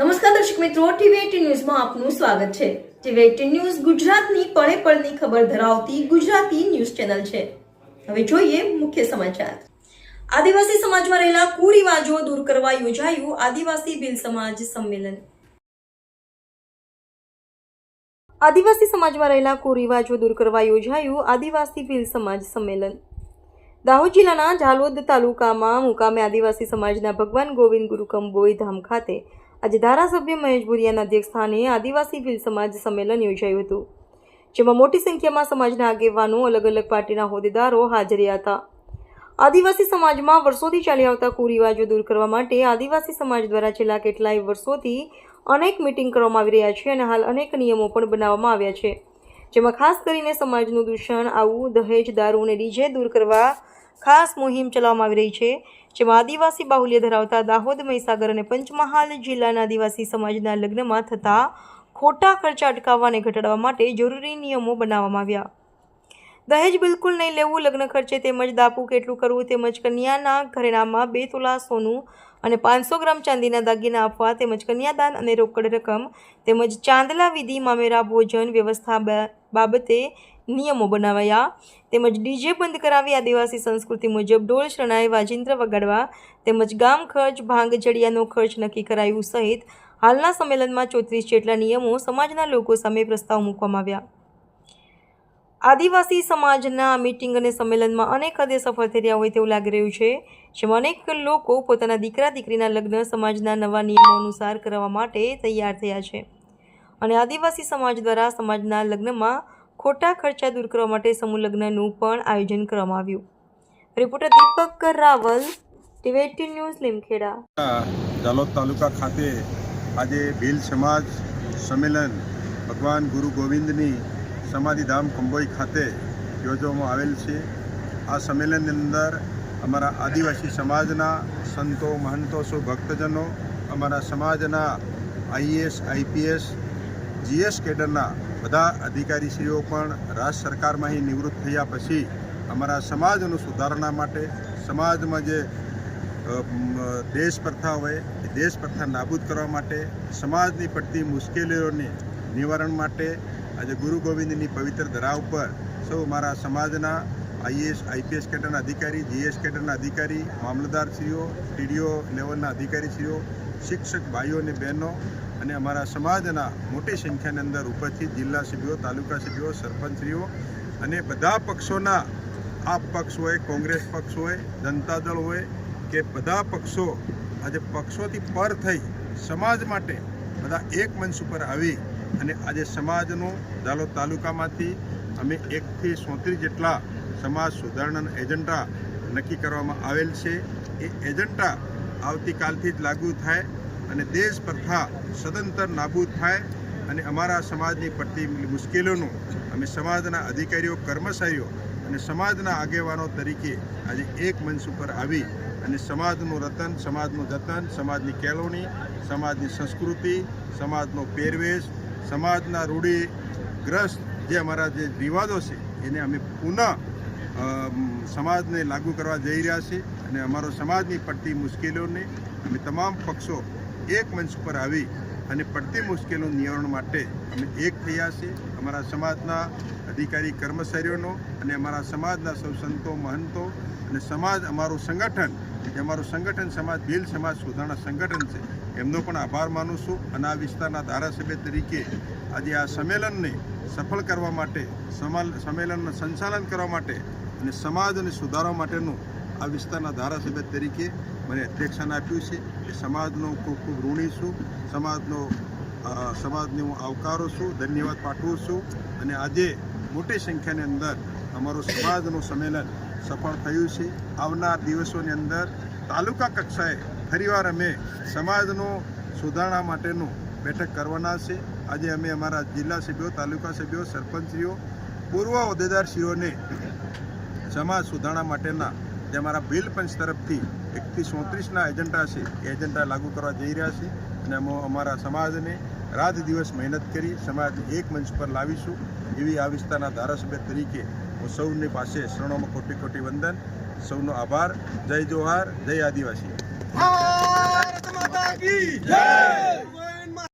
નમસ્કાર દર્શક મિત્રો, ટીવી ન્યૂઝમાં આપનું સ્વાગત છે. ટીવી ન્યૂઝ ગુજરાતની પળે પળની ખબર ધરાવતી ગુજરાતી ન્યૂઝ ચેનલ છે. હવે જોઈએ મુખ્ય સમાચાર. આદિવાસી સમાજમાં રહેલા કુરિવાજો દૂર કરવા યોજાયું આદિવાસી ભીલ સમાજ સંમેલન. આદિવાસી સમાજમાં રહેલા કુરિવાજો દૂર કરવા યોજાયું આદિવાસી ભીલ સમાજ સંમેલન. દાહોદ જિલ્લાના ઝાલોદ તાલુકામાં મુકામે આદિવાસી સમાજના ભગવાન ગોવિંદ ગુરુકમ ધામ ખાતે આજે ધારાસભ્ય મહેશ ભુરિયાના અધ્યક્ષસ્થાને આદિવાસી ભીલ સમાજ સંમેલન યોજાયું હતું, જેમાં મોટી સંખ્યામાં સમાજના આગેવાનો અલગ અલગ પાર્ટીના હોદ્દેદારો હાજર હતા. આદિવાસી સમાજમાં વર્ષોથી ચાલી આવતા કુરિવાજો દૂર કરવા માટે આદિવાસી સમાજ દ્વારા છેલ્લા કેટલાય વર્ષોથી અનેક મિટિંગ કરવામાં આવી રહ્યા છે અને હાલ અનેક નિયમો પણ બનાવવામાં આવ્યા છે, જેમાં ખાસ કરીને સમાજનું દૂષણ, આવું, દહેજ, દારૂ અને ડીજે દૂર કરવા ખાસ મુહિમ ચલાવવામાં આવી રહી છે, જેમાં આદિવાસી બાહુલ્ય ધરાવતા દાહોદ, મહીસાગર અને પંચમહાલ જિલ્લાના આદિવાસી સમાજના લગ્નમાં થતા ખોટા ખર્ચા અટકાવવા અને ઘટાડવા માટે જરૂરી નિયમો બનાવવામાં આવ્યા. દહેજ બિલકુલ નહીં લેવું, લગ્ન ખર્ચે તેમજ દાપુ કેટલું કરવું તેમજ કન્યાના ઘરેણામાં બે તોલા સોનું અને પાંચસો ગ્રામ ચાંદીના દાગીના આપવા તેમજ કન્યાદાન અને રોકડ રકમ તેમજ ચાંદલા વિધિ, મામેરા ભોજન વ્યવસ્થા બાબતે નિયમો બનાવાયા. તેમજ ડીજે બંધ કરાવી આદિવાસી સંસ્કૃતિ મુજબ ઢોલ શરણાઈ, વાજિંત્ર વગાડવા તેમજ ગામ ખર્ચ, ભાંગ, જડિયાનો ખર્ચ નક્કી કરાયું સહિત હાલના સંમેલનમાં ચોત્રીસ જેટલા નિયમો સમાજના લોકો સામે પ્રસ્તાવ મૂકવામાં આવ્યા. આદિવાસી સમાજના મિટિંગ અને સંમેલનમાં અનેક હદે સફળ થઈ રહ્યા હોય તેવું લાગી રહ્યું છે, જેમાં અનેક લોકો પોતાના દીકરા, દીકરીના લગ્ન, સમાજના નવા નિયમો અનુસાર કરવા માટે તૈયાર થયા છે. અને આદિવાસી સમાજ દ્વારા સમાજના લગ્નમાં ખોટા ખર્ચા દૂર કરવા માટે સમૂહ લગ્નનું પણ આયોજન કરવામાં આવ્યું. Reporter Deepak Raval TV news Limkheda. Jhalod તાલુકા ખાતે આજે ભીલ સમાજ સંમેલન ભગવાન ગુરુ ગોવિંદની સમાધિધામ કંબોઈ ખાતે યોજવામાં આવેલ છે. આ સંમેલનની અંદર અમારા આદિવાસી સમાજના સંતો મહંતો ભક્તજનો, અમારા સમાજના આઈએસ આઈપીએસ, જીએસ કેડરના બધા અધિકારીશ્રીઓ પણ રાજ્ય સરકારમાં અહીં નિવૃત્ત થયા પછી અમારા સમાજનું સુધારણા માટે, સમાજમાં જે દેશ પ્રથા હોય, એ દેશ પ્રથા નાબૂદ કરવા માટે, સમાજની પડતી મુશ્કેલીઓને નિવારણ માટે આજે ગુરુ ગોવિંદની પવિત્ર ધરા ઉપર સૌ મારા સમાજના આઈએસ, આઈપીએસ કેડરના અધિકારી, જીએસ કેડરના અધિકારી, મામલતદારશ્રીઓ, ટીડીઓ લેવલના અધિકારીશ્રીઓ, શિક્ષક ભાઈઓ અને બહેનો અને અમારા સમાજના મોટી સંખ્યાની અંદર ઉપરથી જિલ્લા સભ્યો, તાલુકા સભ્યો, સરપંચશ્રીઓ અને બધા પક્ષોના આપ પક્ષ હોય, કોંગ્રેસ પક્ષ હોય, જનતા દળ હોય કે બધા પક્ષો આજે પક્ષોથી પર થઈ સમાજ માટે બધા એક મંચ ઉપર આવી અને આજે સમાજનું દાલોદ તાલુકામાંથી અમે એકથી સોત્રીસ જેટલા સમાજ સુધારણાના એજન્ડા નક્કી કરવામાં આવેલ છે. એ એજન્ડા આવતીકાલથી જ લાગુ થાય અને દેશ પ્રથા સદંતર નાબૂદ થાય અને અમારા સમાજની પડતી મુશ્કેલીઓનું અમે સમાજના અધિકારીઓ, કર્મચારીઓ અને સમાજના આગેવાનો તરીકે આજે એક મંચ ઉપર આવી અને સમાજનું રતન, સમાજનું જતન, સમાજની કેળવણી, સમાજની સંસ્કૃતિ, સમાજનો પહેરવેશ, સમાજના રૂઢિગ્રસ્ત જે અમારા જે રિવાજો છે એને અમે પુનઃ સમાજને લાગુ કરવા જઈ રહ્યા છીએ અને અમારો સમાજની પડતી મુશ્કેલીઓને અમે તમામ પક્ષો એક મંચ પર આવી અને પડતી મુશ્કેલીનું નિવારણ માટે અમે એક થયા છીએ. અમારા સમાજના અધિકારી કર્મચારીઓનો અને અમારા સમાજના સૌ સંતો, મહંતો અને સમાજ અમારું સંગઠન જે અમારું સંગઠન સમાજ ભીલ સમાજ સુધારણા સંગઠન છે. એમનો પણ આભાર માનું છું. અને આ વિસ્તારના ધારાસભ્ય તરીકે આજે આ સંમેલનને સફળ કરવા માટે, સમાલ, સંમેલનનું સંચાલન કરવા માટે અને સમાજને સુધારવા માટેનું આ વિસ્તારના ધારાસભ્ય તરીકે મને અધ્યક્ષાન આપ્યું છે એ સમાજનો ખૂબ ખૂબ ઋણી છું, સમાજનો સમાજને હું આવકારું છું, ધન્યવાદ પાઠવું છું અને આજે મોટી સંખ્યાની અંદર અમારું સમાજનું સંમેલન સફળ થયું છે. આવનાર દિવસોની અંદર તાલુકા કક્ષાએ ફરીવાર અમે સમાજનું સુધારણા માટેનું બેઠક કરવાના છે. આજે અમે અમારા જિલ્લા સભ્યો, તાલુકા સભ્યો, સરપંચશ્રીઓ, પૂર્વ હોદ્દેદારશ્રીઓને સમાજ સુધારણા માટેના જે અમારા બિલ પંચ તરફથી એકથી ચોત્રીસના એજન્ડા છે, એ એજન્ડા લાગુ કરવા જઈ રહ્યા છે અને અમે અમારા સમાજને રાત દિવસ મહેનત કરી સમાજને એક મંચ પર લાવીશું એવી આ વિસ્તારના ધારાસભ્ય તરીકે હું સૌની પાસે શરણોમાં કોટી કોટી વંદન, સૌનો આભાર, જય જોહાર, જય આદિવાસી.